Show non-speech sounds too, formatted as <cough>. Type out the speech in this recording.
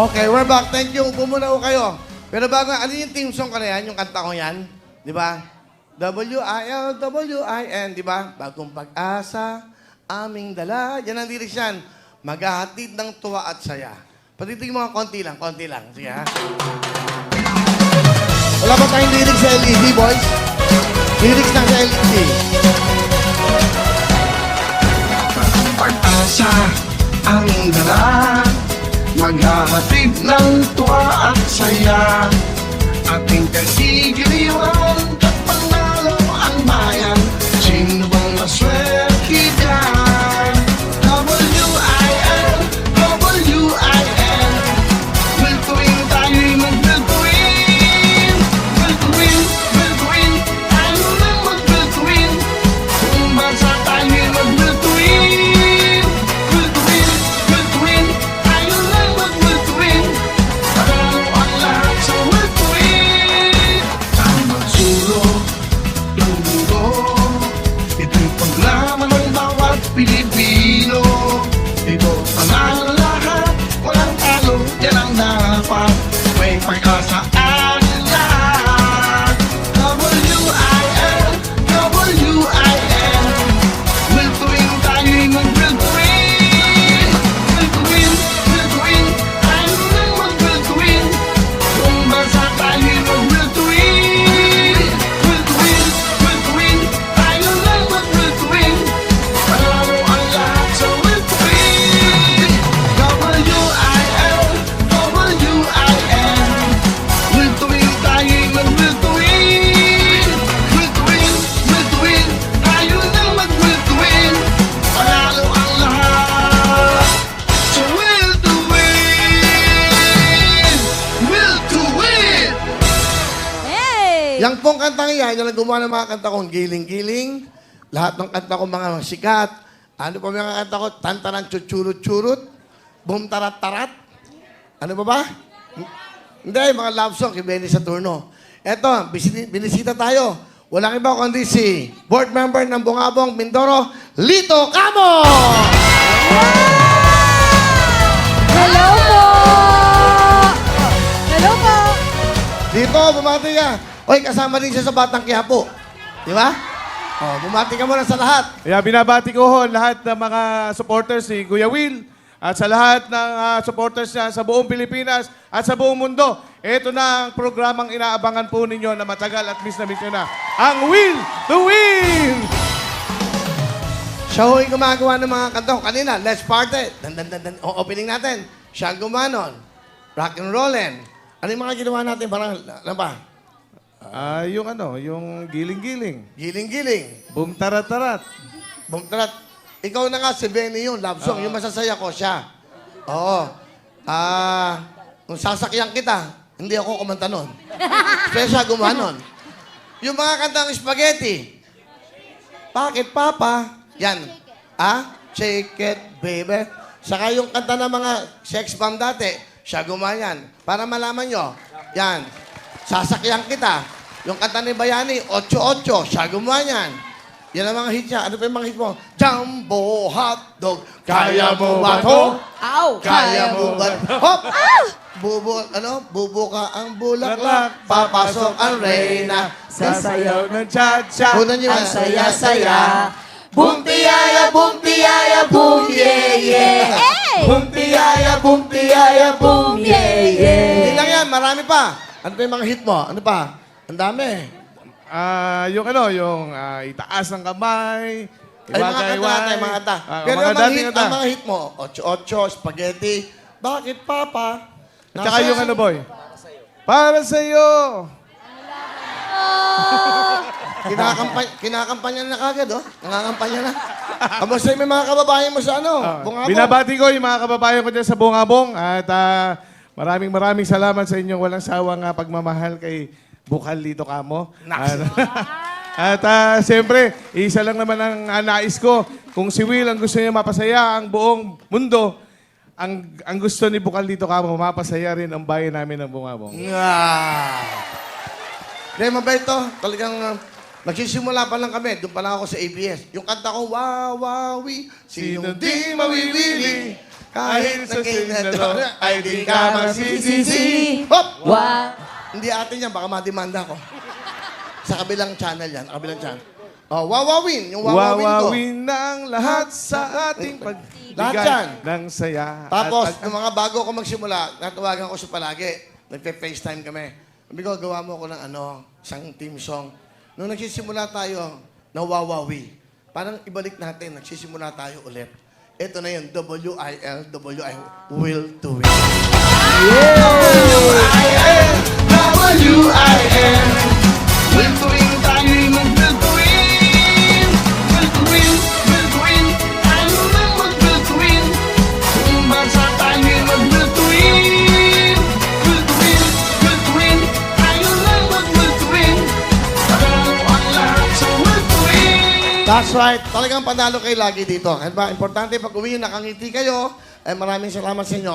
Okay, we're back. Thank you. Upo muna ho kayo. Pero bago, ano yung team song ka na yan? Yung kanta ko yan? Di ba? W-I-L-W-I-N, di ba? Bagong pag-asa, aming dala. Yan ang lyrics yan. Maghahatid ng tuwa at saya. Patitig mga konti lang, konti lang. Sige ha? Wala ba tayong lyrics sa LED, boys? Lyrics lang sa LED. pag-asa aming dala Maghahatid ng tuwa at May pag-asa Yang pong kantang yan, yung gumawa ng mga kanta kong giling-giling, lahat ng kanta ko mga sikat, ano pa mga kanta ko, tantanan chuchurut-churut, boom tarat-tarat, ano pa ba? Hindi, mga love song kay Benny Saturno. Eto, binisita tayo. Walang iba kundi si board member ng Bungabong Mindoro, Lito Camo! Hello po! Hello po! Dito, bumati ka. Oy, kasama din siya sa Batang Quiapo. Di ba? Oh, bumati ka muna sa lahat. Kaya binabati ko ho lahat ng mga supporters ni Kuya Will at sa lahat ng ah, supporters niya sa buong Pilipinas at sa buong mundo. Ito na ang programang inaabangan po ninyo na matagal at miss na miss nyo na. Ang Will to Win! Siya ho'y gumagawa ng mga kanta ko. Kanina, Let's Party. Dan, dan, dan, dan. O, opening natin. Siya ang gumanon. Rock and rollin. Ano yung mga ginawa natin? Parang, ano ba? Ah, yung ano, yung giling-giling. Giling-giling. Boom tarat-tarat. Bumtrat. Ikaw na nga si Benny yun, love song. Yung masasaya ko, siya. Oo. Ah, kung sasakyan kita, hindi ako kumanta nun. <laughs> Siya gumawa nun. Yung mga kantang spaghetti. Bakit, Papa? Yan. Ah? Shake it, baby. Saka yung kanta ng mga sex bomb dati, siya gumawa yan. Para malaman nyo, yan. Sasakyan kita. Yung kanta ni Bayani, 8-8, siya gumawa yan. Yan ang mga hit niya. Ano pa yung mga hit mo? Jumbo hotdog, kaya mo ba to? Ow! Kaya mo ba? Hop! Bubo, ano? Bubuka ang bulaklak, papasok ang reyna. Sasayaw ng cha-cha. Una niyo Ang yan. saya-saya. Boom tiyaya, boom tiyaya, boom yeah yeah. Hey! Boom tiyaya, boom tiyaya, boom yeah marami pa. Ano pa yung mga hit mo? Ano pa? Ang dami. Ah, yung ano, yung ah, itaas ng kamay. Ay, mga kanta natin, mga kanta. Ah, Pero mga ang dating hit, kanta. ang mga hit mo, 8-8, spaghetti. Bakit, Papa? At saka yung ano, boy? Para sa'yo. <laughs> Kinakampanya, kinakampanya na kagad, oh. Nangangampanya na. Kamusta yung mga kababayan mo sa ano? Ah, Bungabong? Binabati ko yung mga kababayan ko dyan sa Bungabong at ah, maraming maraming salamat sa inyong walang sawang ah, pagmamahal kay Bukal Lito Kamo. At, <laughs> at ah, siyempre, isa lang naman ang ah, nais ko. Kung si Will ang gusto niya mapasaya ang buong mundo, ang, ang gusto ni Bukal Lito Kamo, mapasaya rin ang bayan namin ng Bungabong. Nga. Hindi, mabait to. Talagang uh, nagsisimula pa lang kami. Doon pa lang ako sa ABS. Yung kanta ko, Wawawi, sino di mawiwili. Kahit sa sindalo, ay di ka magsisisi. Hop! Wa. Hindi atin yan, baka mademanda ko. Sa kabilang channel yan, kabilang channel. Oh, wawawin, yung wawawin ko. Wawawin ng lahat sa ating pagbigay Lahat yan. ng saya. Tapos, At- nung mga bago ko magsimula, natawagan ko siya palagi. Nagpe-FaceTime kami. Sabi ko, gawa mo ko ng ano, isang team song. Nung nagsisimula tayo, nawawawi. Parang ibalik natin, nagsisimula tayo ulit. Ito na yun, W-I-L, W-I, will to win. W-I-N Will to win, That's right. Talagang panalo kayo lagi dito. Kaya importante pag uwi, nakangiti kayo. Eh, maraming salamat sa inyo.